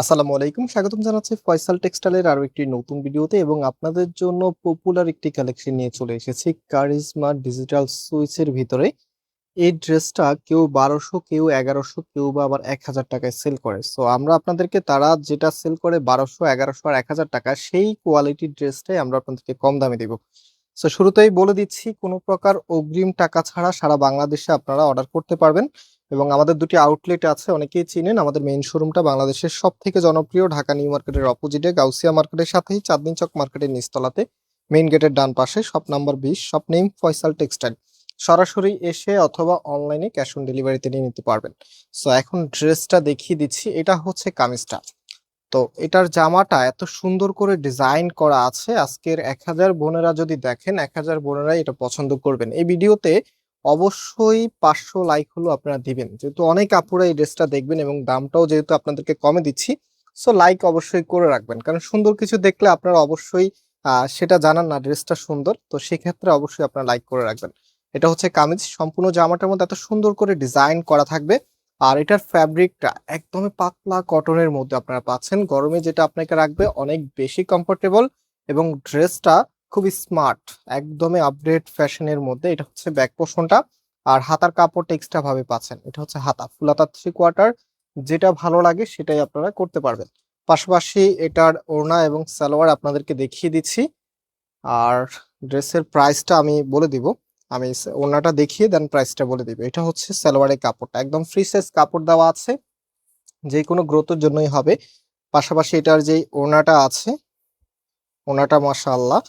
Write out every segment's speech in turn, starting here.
আসসালামু আলাইকুম। স্বাগতম জানাচ্ছি ফয়সাল টেক্সটাইলের আরও একটি নতুন ভিডিওতে এবং আপনাদের জন্য পপুলার একটি কালেকশন নিয়ে চলে এসেছি কারিজমা ডিজিটাল সুইচের ভিতরে। এই ড্রেসটা কেউ বারোশো, কেউ এগারোশো, কেউ বা আবার এক হাজার টাকায় সেল করে। সো আমরা আপনাদেরকে তারা যেটা সেল করে বারোশো, এগারোশো আর এক হাজার টাকা, সেই কোয়ালিটির ড্রেসটাই আমরা আপনাদেরকে কম দামে দিব। সো শুরুতেই বলে দিচ্ছি, কোনো প্রকার অগ্রিম টাকা ছাড়া সারা বাংলাদেশে আপনারা অর্ডার করতে পারবেন। এবং আমাদের দুটি আউটলেট আছে, অনেকেই চিনেন। আমাদের মেইন শোরুমটা বাংলাদেশের সব থেকে জনপ্রিয়, ঢাকা নিউ মার্কেটের অপোজিটে গাউসিয়া মার্কেটের সাথেই চাঁদনি চক মার্কেটের নিচতলাতে মেইন গেটের ডান পাশে শপ নাম্বার বিশ শপ নেম ফয়সাল টেক্সটাইল সরাসরি এসে অথবা অনলাইনে ক্যাশ অন ডেলিভারিতে নিয়ে নিতে পারবেন। সো এখন ড্রেসটা দেখিয়ে দিচ্ছি। এটা হচ্ছে কামিজটা। তো, এটার জামাটা এত সুন্দর করে ডিজাইন করা আছে। আজকের এক হাজার বোনেরা যদি দেখেন, এক হাজার বোনেরা এটা পছন্দ করবেন। এই ভিডিওতে অবশ্যই পাঁচশো লাইক হলো আপনারা দিবেন। যেহেতু অনেক আপুরা এই ড্রেসটা দেখবেন এবং দামটাও যেহেতু আপনাদেরকে কমে দিচ্ছি সো লাইক অবশ্যই করে রাখবেন। কারণ সুন্দর কিছু দেখলে আপনারা অবশ্যই সেটা জানান না ড্রেসটা সুন্দর, তো সেক্ষেত্রে অবশ্যই আপনারা লাইক করে রাখবেন। এটা হচ্ছে কামিজ, সম্পূর্ণ জামাটার মধ্যে এত সুন্দর করে ডিজাইন করা থাকবে। আর এটার ফ্যাব্রিকটা একদমই পাতলা কটনের মধ্যে আপনারা পাচ্ছেন। গরমে যেটা আপনাকে রাখবে অনেক বেশি কমফোর্টেবল এবং ড্রেসটা খুবই স্মার্ট একদমই আপডেট ফ্যাশনের মধ্যে। এটা হচ্ছে ব্যাক পোর্শনটা আর হাতার কাপড় এক্সট্রা ভাবে পাচ্ছেন। এটা হচ্ছে হাতা। ফুল হাতা থ্রি কোয়ার্টার যেটা ভালো লাগে সেটাই আপনারা করতে পারবেন। পাশাপাশি এটার ওড়না এবং সালোয়ার আপনাদেরকে দেখিয়ে দিচ্ছি। আর ড্রেসের প্রাইসটা আমি বলে দিব। আমি ওড়নাটা দেখিয়ে দেন প্রাইসটা বলে দিব। এটা হচ্ছে সালোয়ারের কাপড়টা। একদম ফ্রি সাইজ কাপড় দেওয়া আছে। যে কোনো গ্রোথের জন্যই হবে। পাশাপাশি এটার যে ওড়নাটা আছে, ওড়নাটা মাশাআল্লাহ।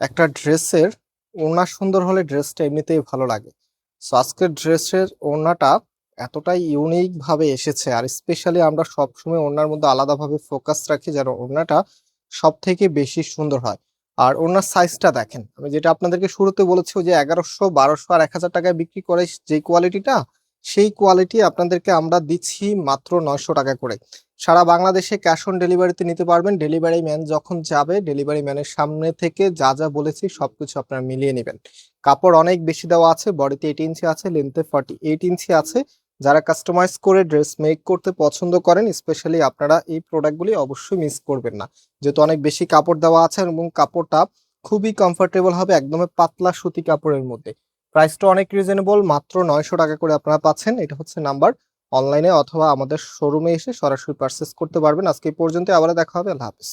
একটা ড্রেসের ওড়না সুন্দর হলে ড্রেসটা এমনিতেই ভালো লাগে। সো আজকের ড্রেসের ওড়নাটা এতটাই ইউনিকভাবে এসেছে আর স্পেশালি আমরা সবসময় ওড়নার মধ্যে আলাদাভাবে ফোকাস রাখি যেন ওড়নাটা সব থেকে বেশি সুন্দর হয়। আর ওড়নার সাইজটা দেখেন, আমি যেটা আপনাদেরকে শুরুতে বলেছি যে এগারোশো, বারোশো আর এক হাজার টাকায় বিক্রি করে যে কোয়ালিটিটা সেই কোয়ালিটি আপনাদেরকে আমরা দিচ্ছি মাত্র নয়শো টাকা করে। সারা বাংলাদেশে ক্যাশ অন ডেলিভারিতে নিতে পারবেন। ডেলিভারি ম্যান যখন যাবে ডেলিভারি ম্যানের সামনে থেকে যা যা বলেছি সবকিছু আপনারা মিলিয়ে নেবেন। কাপড় অনেক বেশি দেওয়া আছে বডিতে এইট ইঞ্চি আছে লেন্থে ফর্টি এইট ইঞ্চি আছে। যারা কাস্টমাইজ করে ড্রেস মেক করতে পছন্দ করেন স্পেশালি আপনারা এই প্রোডাক্টগুলি অবশ্যই মিস করবেন না। যেহেতু অনেক বেশি কাপড় দেওয়া আছে এবং কাপড়টা খুবই কমফোর্টেবল হবে একদমই পাতলা সুতি কাপড়ের মধ্যে। প্রাইসটা অনেক রিজনেবল মাত্র নয়শো টাকা করে আপনারা পাচ্ছেন। এটা হচ্ছে নাম্বার অনলাইনে অথবা আমাদের শোরুমে এসে সরাসরি পারচেস করতে পারবেন। আজকে এই পর্যন্ত আবার দেখা হবে। আল্লাহ হাফিজ।